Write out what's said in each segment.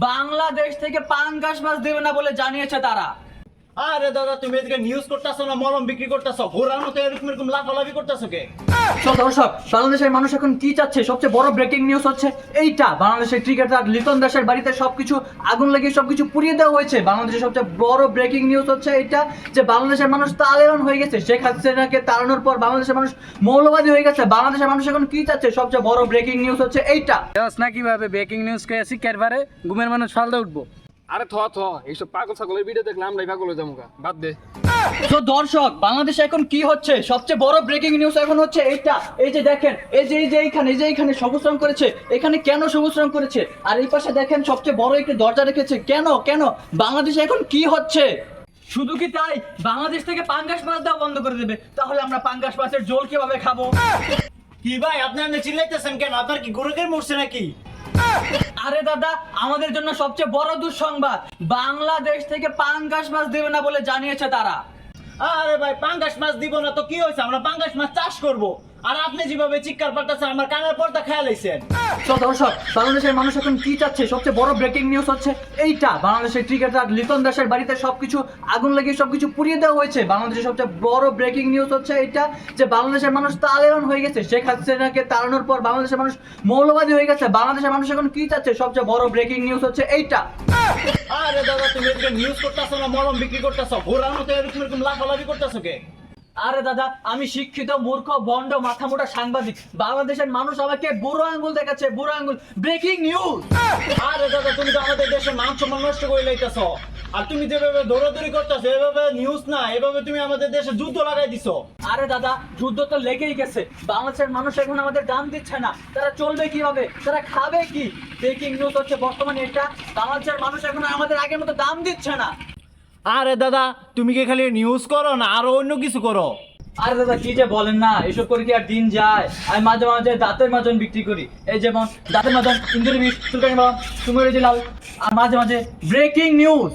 বাংলাদেশ থেকে পাঙ্গাস মাছ দেবে না বলে জানিয়েছে তারা। আরে দাদা তুমি এদিকে নিউজ করতেছো না মলম বিক্রি করতেছো? ঘোরার মতো এরকম এরকম লাফালাফি করতেছো কে? দর্শক বাংলাদেশের মানুষ এখন কি চাচ্ছে? সবচেয়ে বড় ব্রেকিং নিউজ হচ্ছে এইটা। বাংলাদেশের ক্রিকেটার লিটন দাসের বাড়িতে সবকিছু আগুন লাগিয়ে সবকিছু পুড়িয়ে দেওয়া হয়েছে। বাংলাদেশের সবচেয়ে বড় ব্রেকিং নিউজ হচ্ছে এইটা যে বাংলাদেশের মানুষ তালেবান হয়ে গেছে। শেখ হাসিনাকে তাড়ানোর পর বাংলাদেশের মানুষ মৌলবাদী হয়ে গেছে। বাংলাদেশের মানুষ এখন কি চাচ্ছে? সবচেয়ে বড় ব্রেকিং নিউজ হচ্ছে এইটা। দেওয়াস না কীভাবে? ব্রেকিং নিউজ কে শিক্ষার ঘুমের মানুষ ফালদা উঠবো। আরে থ থ এইসব পাগল ছাগলের ভিডিও দেখলাম আমরাই পাগল হয়ে যাব বাদ দে। তো দর্শক বাংলাদেশে এখন কি হচ্ছে? সবচেয়ে বড় ব্রেকিং নিউজ এখন হচ্ছে এইটা। এই যে দেখেন এই যে এই যে এইখানে এই যে এইখানে সবুজ রং করেছে। এখানে কেন সবুজ রং করেছে? আর এই পাশে দেখেন সবচেয়ে বড় একটি দরজা রেখেছে। কেন কেন? বাংলাদেশে এখন কি হচ্ছে? শুধু কি তাই? বাংলাদেশ থেকে পাঙ্গাস মাছ দেওয়া বন্ধ করে দেবে। তাহলে আমরা পাঙ্গাস মাছের জল কীভাবে খাব? কি ভাই আপনি আপনি চিল্লাইতেছেন কেন? আপনার কি গরুকে মরছে নাকি? আরে দাদা, আমাদের জন্য সবচেয়ে বড় দুঃসংবাদ। বাংলাদেশ থেকে পাঙ্গাস মাছ দেবে না বলে জানিয়েছে তারা। আরে ভাই, পাঙ্গাস মাছ দিব না তো কি হয়েছে? আমরা পাঙ্গাস মাছ চাষ করব। আর আপনি যেভাবে চিৎকার পাল্টাছেন আমার কানের পর্দা খেয়াল আইছেন তো দর্শক বাংলাদেশের মানুষ এখন কি চাচ্ছে? সবচেয়ে বড় ব্রেকিং নিউজ হচ্ছে এইটা। বাংলাদেশের ক্রিকেটার লিটন দাসের বাড়িতে সবকিছু আগুন লাগিয়ে সবকিছু পুড়িয়ে দেওয়া হয়েছে। বাংলাদেশের সবচেয়ে বড় ব্রেকিং নিউজ হচ্ছে এইটা যে বাংলাদেশের মানুষ তালেবান হয়ে গেছে। শেখ হাসিনাকে তাড়ানোর পর বাংলাদেশের মানুষ মৌলবাদী হয়ে গেছে। বাংলাদেশের মানুষ এখন কি চাচ্ছে? সবচেয়ে বড় ব্রেকিং নিউজ হচ্ছে এইটা। আরে দাদা তুমি এদিকে নিউজ করতেছো না মলম বিক্রি করতেছো? ঘোরার মতো এরকম এরকম লাফালাফি করতেছো কে? আরে দাদা, আমি শিক্ষিত মূর্খ, বন্ড মাথা মোটা সাংবাদিক। বাংলাদেশের মানুষ আমাকে বুড়ো আঙ্গুল দেখাচ্ছে, বুড়ো আঙ্গুল। Breaking news! আরে দাদা, তুমি তো আমাদের দেশের মান সম্মান করে লাইতেছো। আর তুমি যেভাবে দৌড়াদৌড়ি করতেছো, এভাবে নিউজ না, এভাবে তুমি আমাদের দেশে যুদ্ধ লাগাই দিছো। আরে দাদা, যুদ্ধ তো লেগেই গেছে। বাংলাদেশের মানুষ এখন আমাদের দাম দিচ্ছে না। তারা চলবে কীভাবে? তারা খাবে কি? ব্রেকিং নিউজ হচ্ছে বর্তমানে এটা। বাংলাদেশের মানুষ এখন আমাদের আগের মতো দাম দিচ্ছে না। আরে দাদা তুমি কি খালি নিউজ করো না আরও অন্য কিছু করো? আরে দাদা কি যে বলেন না এসব করে কি আর দিন যায়? আমি মাঝে মাঝে দাঁতের মাজন বিক্রি করি। এই যেমন দাঁতের মাজন ইন্দুরি বিষ চুলকানি বাম সুমরি লাল। আর মাঝে মাঝে ব্রেকিং নিউজ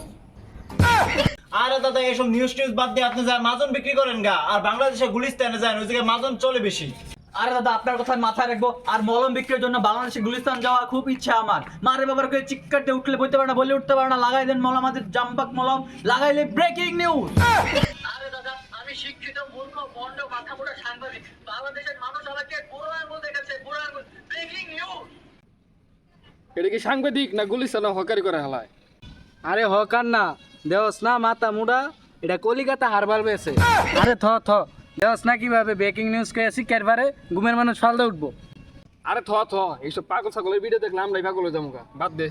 আরে দাদা এসব নিউজ টিউজ বাদ দিয়ে আপনি যা মাজন বিক্রি করেন গা আর বাংলাদেশে গুলিস্তানে যান ওই জায়গায় মাজন চলে বেশি। আরে দাদা আপনার কথা মাথায় রাখব। আর মলম বিক্রির জন্য বাংলাদেশে গুলিস্তান যাওয়া খুব ইচ্ছা আমার। মারে বাবার করে চিৎকারতে উঠলে বলতে পারে না বলে উঠতে পারে না। লাগাই দেন মলম আমাদের জাম্পাক মলম লাগাইলে ব্রেকিং নিউজ আরে দাদা আমি শিক্ষিত মূর্খ বন্ড মাথা মোটা সাংবাদিক। বাংলাদেশের মানুষ আমাকে বুড়ো আঙুল দেখেছে বুড়ো আঙুল। ব্রেকিং নিউজ এটা কি সাংবাদিক না গুলিস্তান হকারি করে হেলায়? আরে হকার না দেওস না মাথা মুড়া এটা কলিকাতা হারবার বেছে। আরে থ থ। দেওয়াস না কীভাবে ব্রেকিং নিউজ কে শিক্ষার পারে ঘুমের মানুষ ফালতে উঠবো আরে থ থ, এইসব পাগল ছাগলের ভিডিও দেখলাম আমরাই পাগল হয়ে যাব। বাদ দে